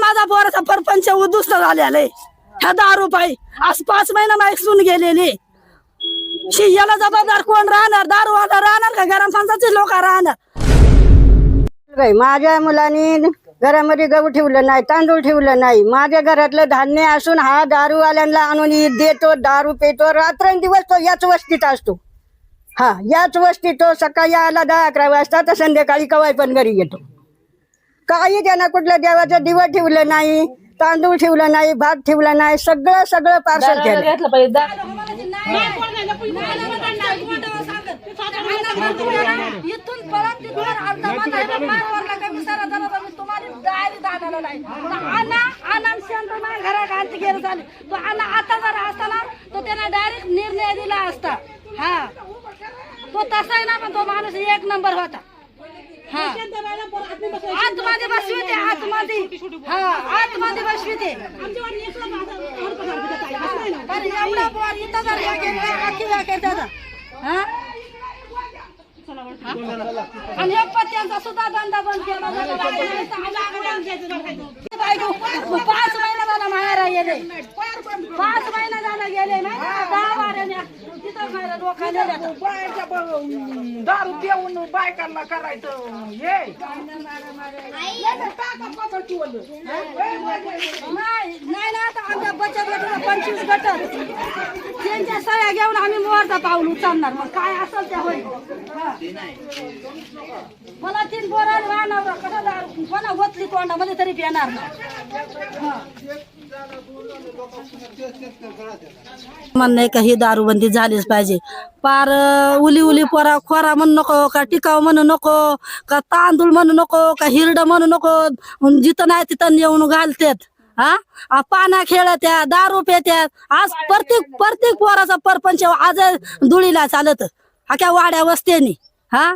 माझा पोराचा परपंच उद्ध्वस्त झालेला आहे. ह्या दारू पायी आज पाच महिना मायसून गेलेली शियाला जबाबदार कोण राहणार? दारू वाला राहणार का? ग्रामपंचायतचे लोक राहणार. माझ्या मुलांनी घरामध्ये गहू ठेवलं नाही तांदूळ ठेवलं नाही. माझ्या घरातलं धान्य असून हा दारूवाल्यांना आणून देतो दारू पेतो रात्रंदिवस तो याच वस्तीत असतो. हा याच वस्तीत तो सकाळी आला दहा अकरा वाजता तर संध्याकाळी कवाय पण घरी येतो. काही त्यांना कुठलं देवाचं दिवस ठेवलं नाही तांदूळ ठेवलं नाही भात ठेवलं नाही सगळं सगळं पार्सल केलं. इथून परत तिथून अर्धा काय विचारा जरा मी तुम्हाला डायरी दाखवलं नाही. तर आणा, आणा आणि शांत माझ्या घरात आणते गेलं झाले. तो आणा आता जर असता ना, तो त्याने डायरेक्ट निर्णय दिला असता. हा. तो तसा आहे ना पण तो माणूस एक नंबर होता. हा. बसवी ते आतमध्ये. हा आतमध्ये बसवी ते पण एवढा पोर इथं जर हे? केलं हा? आणि सुद्धा धंदा बंद केला पाच महिना झाला माहेरा पाच महिना गेले? दहा वाऱ्याने तिथं. बायच्या ब- दारू पिऊन बायकांना करायचं. हे. नाही नाही ना आता आमच्या बचत गटाला पंचवीस गट. त्यांच्या सह्या घेऊन आम्ही मोहरचा पाऊल उचलणार. मग काय असेल ते होईल. हा. मला तीन बोराला वाहणार कोणा वतली तोंडामध्ये तरी येणार ना म्हणणं का ही दारूबंदी झालीच पाहिजे. पार उली उली पोरा खोरा म्हणू नको का टिकाव म्हणू नको का तांदूळ म्हणू नको का हिरड म्हणू नको जिथं नाही तिथं येऊन घालतेत हा? पाना खेळत्या दारू पेत्यात. आज प्रत्येक प्रत्येक पोराचा परपंच आज धुळीला चालत. अख्या वाड्या वस्त्यानी. हा?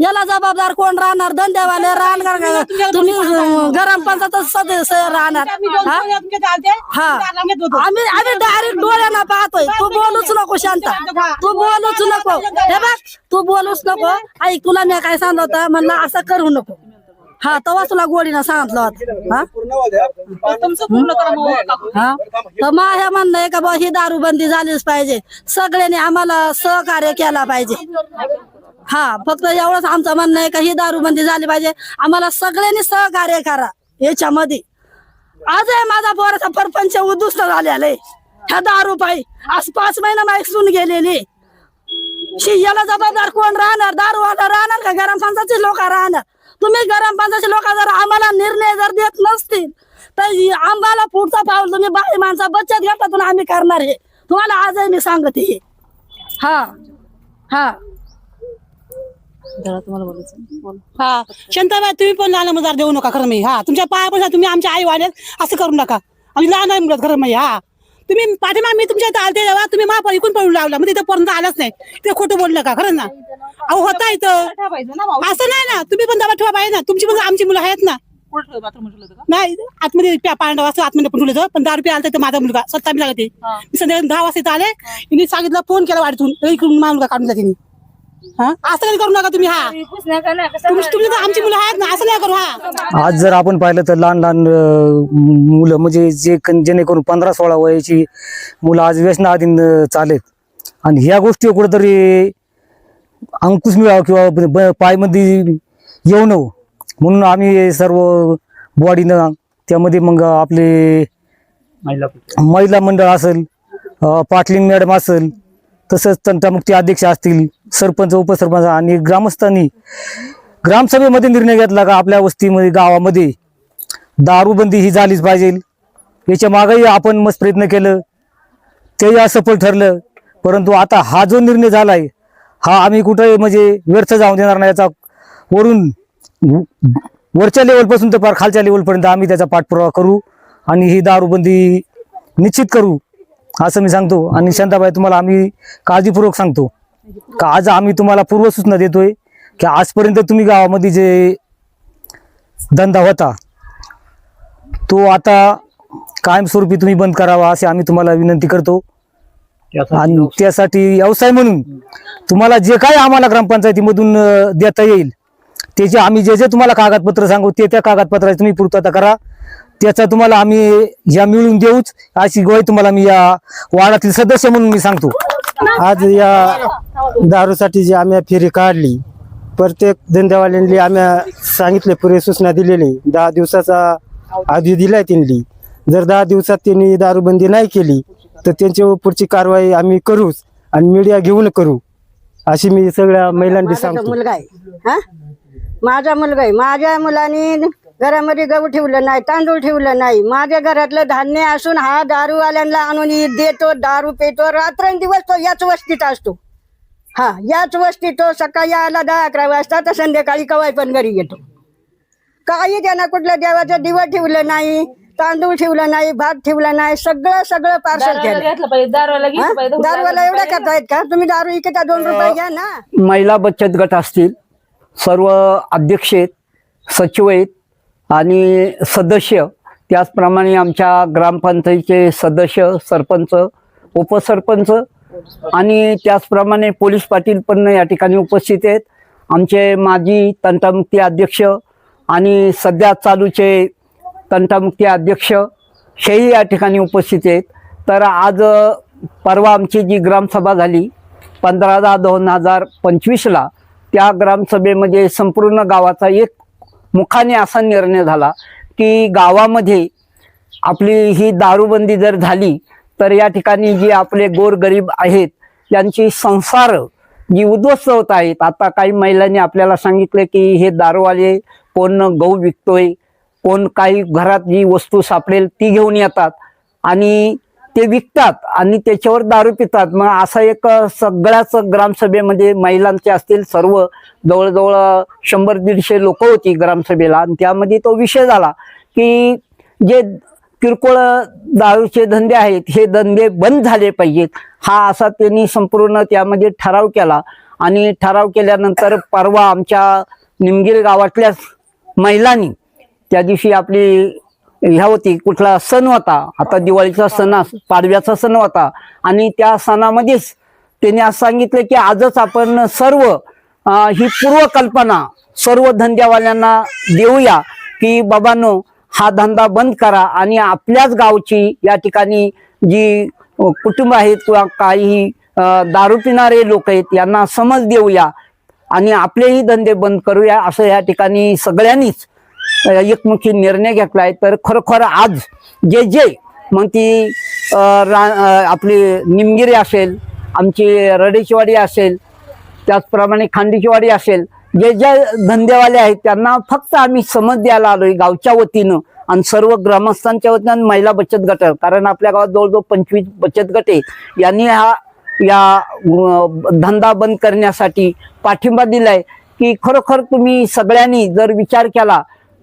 याला जबाबदार कोण राहणार? धंद्यावाले राहणार? तुम्ही अं, ग्रामपंचायत सदस्य राहणार. हा? हा. आम्ही आम्ही डायरेक्ट डोळ्याला पाहतोय. तू बोलूच नको शांत. तू बोलूच नको. हे बघ तू बोलूच नको. ऐक तुला मी काय सांगितलं होतं म्हणलं असं करू नको. हा तेव्हा तुला गोडीनं सांगितलं होतं. हा? हा? तर हे म्हणणं आहे का बा ही दारूबंदी झालीच पाहिजे. सगळ्यांनी आम्हाला सहकार्य केला पाहिजे. हा फक्त एवढंच आमचं म्हणणं आहे का ही दारूबंदी झाली पाहिजे. आम्हाला सगळ्यांनी सहकार्य करा याच्यामध्ये. आज आहे माझा पोराचा परपंच उद्ध्वस्त झालेला आहे. ह्या दारू पायी. आज पाच महिना माहिती सून गेलेली शी याला जबाबदार कोण राहणार? दारू वाला राहणार का? ग्रामपंचायतचे लोक राहणार. तुम्ही ग्रामपंचायतचे लोक जर आम्हाला निर्णय जर देत नसतील तर आम्हाला पुढचा पाऊल तुम्ही बाई माणसा बचत गटातून आम्ही करणार हे तुम्हाला आजही मी सांगते हे. हा हा. हा. शांताबाई तुम्ही पण लहान मजार देऊ नका खरं मी. हा. तुमच्या पाया पण तुम्ही आमच्या आई वाढत असं करू नका. आम्ही लहान आहे मुलं खरं मी. हा. तुम्ही पाठीमा मी तुमच्या इथं आलते जेव्हा तुम्ही मा इकून पळून लावला. म्हणजे इथं पर्यंत आलाच नाही. ते खोटं बोललं का खरं ना? अहो होता इथं. असं नाही ना. तुम्ही पण दबा ठेवा पाहिजे ना. तुमची पण आमची मुलं आहेत ना. नाही. आतमध्ये प्या- पांडव असं आतमध्ये पण ठेवलं पण दारू रुपये आलता तर माझा मुलगा स्वतः मी लागते. मी संध्याकाळी दहा वाजता इथं आले. तिने सांगितलं फोन केला वाढतून. इकडून माझा मुलगा काढून तिने. हा? असं कधी करू नका तुम्ही हा. तर आमची मुलं आहेत ना असं नाही करू हा. आज जर आपण पाहिलं तर लहान लहान अं, मुलं म्हणजे जे कन- जेणेकरून पंधरा सोळा वयाची मुलं आज व्यसनाधीन अं, चालेत. आणि ह्या गोष्टी कुठेतरी अंकुश मिळावं किंवा ब- ब- पायमध्ये येऊ नये म्हणून आम्ही सर्व बॉडीनं त्यामध्ये मग आपले महिला मंडळ असेल अं, पाटलिंग मॅडम असेल तसंच तंटामुक्ती अध्यक्ष असतील सरपंच उपसरपंच आणि ग्रामस्थांनी ग्रामसभेमध्ये निर्णय घेतला का आपल्या वस्तीमध्ये गावामध्ये दारूबंदी ही झालीच पाहिजे. याच्या मागेही आपण मस्त प्रयत्न केलं. तेही असफल ठरलं. परंतु आता हा जो निर्णय झालाय हा आम्ही कुठे म्हणजे व्यर्थ जाऊन देणार नाही याचा. वरून वरच्या लेवलपासून तर फार खालच्या लेवलपर्यंत आम्ही त्याचा पाठपुरावा करू आणि ही दारूबंदी निश्चित करू. असं मी सांगतो. आणि शांताबाई तुम्हाला आम्ही काळजीपूर्वक सांगतो. का आज आम्ही तुम्हाला पूर्वसूचना देतोय की आजपर्यंत तुम्ही गावामध्ये जे धंदा होता तो आता कायमस्वरूपी तुम्ही बंद करावा असे आम्ही तुम्हाला विनंती करतो. आणि त्यासाठी व्यवसाय म्हणून तुम्हाला जे काही आम्हाला ग्रामपंचायतीमधून देता येईल त्याचे आम्ही जे जे तुम्हाला कागदपत्र सांगू ते त्या कागदपत्राची तुम्ही पूर्तता करा. त्याचा तुम्हाला आम्ही या मिळून देऊच. अशी ग्वाही तुम्हाला मी या वाडातील सदस्य म्हणून मी सांगतो. आज या दारूसाठी जी आम्ही फेरी काढली प्रत्येक धंद्यावाल्यांनी आम्ही सांगितले पुरे सूचना दिलेली. दहा दिवसाचा आधी दिलाय त्यांनी. जर दहा दिवसात त्यांनी दारूबंदी नाही केली तर त्यांच्यावर पुढची कारवाई आम्ही करूच आणि मीडिया घेऊन करू. अशी मी सगळ्या महिलांनी सांगतो. मुलगा आहे. हा? माझा मुलगा आहे. माझ्या मुलाने घरामध्ये गहू ठेवलं नाही तांदूळ ठेवलं नाही. माझ्या घरातलं धान्य असून हा दारूवाल्यांना आणून देतो दारू पेतो रात्रंदिवस तो याच वस्तीत असतो. हा याच वस्तीत तो सकाळी आला दहा अकरा वाजता तर संध्याकाळी कवाय पण घरी येतो. काही त्यांना कुठलं देवाचं दिवस ठेवलं नाही तांदूळ ठेवलं नाही भात ठेवलं नाही सगळं सगळं पार्सल केलं. हा? दारूवाला एवढा करतायत का? तुम्ही दारू इकता दोन रुपये घ्या ना. महिला बचत गट असतील सर्व अध्यक्ष आहेत सचिव आहेत आणि सदस्य त्याचप्रमाणे आमच्या ग्रामपंचायतीचे सदस्य सरपंच उपसरपंच आणि त्याचप्रमाणे पोलीस पाटील पण या ठिकाणी उपस्थित आहेत. आमचे माजी तंटामुक्ती अध्यक्ष आणि सध्या चालूचे तंटामुक्ती अध्यक्ष हेही या ठिकाणी उपस्थित आहेत. तर आज परवा आमची जी ग्रामसभा झाली पंधरा दहा दोन हजार पंचवीसला त्या ग्रामसभेमध्ये संपूर्ण गावाचा एक मुखाने असा निर्णय झाला की गावामध्ये आपली ही दारूबंदी जर झाली तर या ठिकाणी जे आपले गोरगरीब आहेत त्यांची संसार जी उद्ध्वस्त होत आहेत. आता काही महिलांनी आपल्याला सांगितलं की हे दारूवाले कोण गहू विकतोय कोण काही घरात जी वस्तू सापडेल ती घेऊन येतात. आणि ते विकतात आणि त्याच्यावर दारू पितात. मग असा एक सगळ्याच ग्रामसभेमध्ये म्हणजे महिलांचे असतील सर्व जवळजवळ शंभर दीडशे लोक होती ग्रामसभेला आणि त्यामध्ये तो विषय झाला की जे किरकोळ दारूचे धंदे आहेत हे धंदे बंद झाले पाहिजेत. हा असा त्यांनी संपूर्ण त्यामध्ये ठराव केला आणि ठराव केल्यानंतर परवा आमच्या निमगिर गावातल्याच महिलांनी त्या दिवशी आपली ह्या होती कुठला सण होता. आता दिवाळीचा सण पाडव्याचा सण होता. आणि त्या सणामध्येच त्यांनी असं सांगितलं की आजच आपण सर्व ही पूर्वकल्पना सर्व धंद्यावाल्यांना देऊया की बाबांनो हा धंदा बंद करा आणि आपल्याच गावची या ठिकाणी जी कुटुंब आहेत किंवा काही दारू पिणारे लोक आहेत यांना समज देऊया आणि आपलेही धंदे बंद करूया असं या ठिकाणी सगळ्यांनीच एकमुखी निर्णय घेतलाय तर खरोखर आज जे जे मग ती रा- आपली निमगिरी असेल आमची रडेचीवाडी असेल त्याचप्रमाणे खांडीचीवाडी असेल जे जे धंदेवाले आहेत त्यांना फक्त आम्ही समज द्यायला आलोय गावच्या वतीनं आणि सर्व ग्रामस्थांच्या वतीनं महिला बचत गट. कारण आपल्या गावात जवळजवळ पंचवीस बचत गटे यांनी हा या धंदा बंद करण्यासाठी पाठिंबा दिलाय की खरोखर तुम्ही सगळ्यांनी जर विचार केला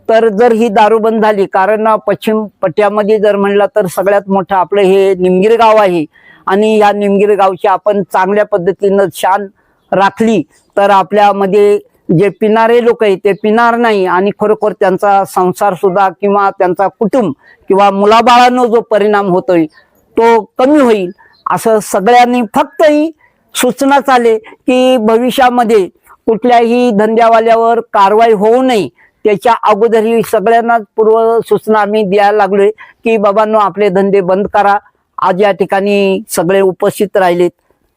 तर जर ही दारू बंद झाली कारण पश्चिम पट्ट्यामध्ये जर म्हणलं तर सगळ्यात मोठं आपलं हे निमगीर गाव आहे आणि या निमगीर गावची आपण चांगल्या पद्धतीनं शान राखली तर आपल्यामध्ये जे पिणारे लोक आहेत ते पिणार नाही आणि खरोखर त्यांचा संसार सुद्धा किंवा त्यांचा कुटुंब किंवा मुलाबाळांनो जो परिणाम होतोय तो कमी होईल. असं सगळ्यांनी फक्त ही सूचना चाले की भविष्यामध्ये कुठल्याही धंद्यावाल्यावर कारवाई होऊ नये. त्याच्या अगोदर ही पूर्व सूचना आम्ही द्यायला लागलोय की बाबांनो आपले धंदे बंद करा. आज या ठिकाणी सगळे उपस्थित राहिलेत.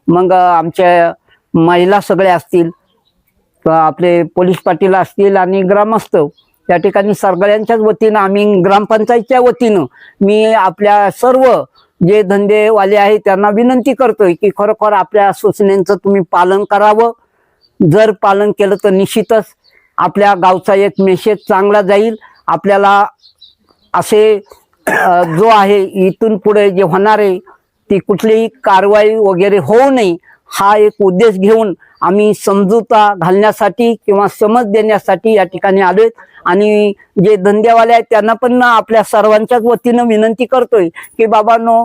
मग आमच्या महिला सगळ्या असतील आपले पोलीस पाटील असतील आणि ग्रामस्थ त्या ठिकाणी सगळ्यांच्याच वतीनं आम्ही ग्रामपंचायतच्या वतीनं मी आपल्या सर्व जे धंदेवाले आहेत त्यांना विनंती करतोय की खरोखर आपल्या सूचनेचं तुम्ही पालन करावं. जर पालन केलं तर निश्चितच आपल्या गावचा एक मेसेज चांगला जाईल. आपल्याला असे जो आहे इथून पुढे जे होणार आहे ती कुठलीही कारवाई वगैरे होऊ नये हा एक उद्देश घेऊन आम्ही समजूता घालण्यासाठी किंवा समज देण्यासाठी या ठिकाणी आलोय. आणि जे धंदेवाले आहेत त्यांना पण आपल्या सर्वांच्याच वतीनं विनंती करतोय की बाबांनो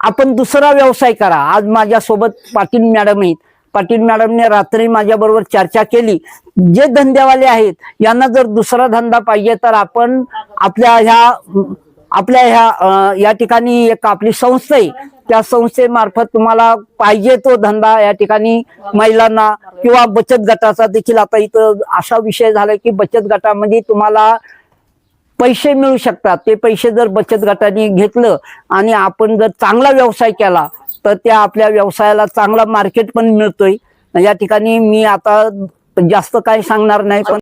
आपण दुसरा व्यवसाय करा. आज माझ्यासोबत पाटील मॅडम आहेत. पाटील मॅडमने रात्री माझ्याबरोबर चर्चा केली. जे धंदेवाले आहेत यांना जर दुसरा धंदा पाहिजे तर आपण आपल्या ह्या आपल्या ह्या या ठिकाणी एक आपली संस्था आहे. त्या संस्थेमार्फत तुम्हाला पाहिजे तो धंदा या ठिकाणी महिलांना किंवा बचत गटाचा देखील. आता इथं असा विषय झाला की बचत गटामध्ये तुम्हाला पैसे मिळू शकतात. ते पैसे जर बचत गटाने घेतलं आणि आपण जर चांगला व्यवसाय केला तर त्या आपल्या व्यवसायाला चांगला मार्केट पण मिळतोय. या ठिकाणी मी आता जास्त काही सांगणार नाही पण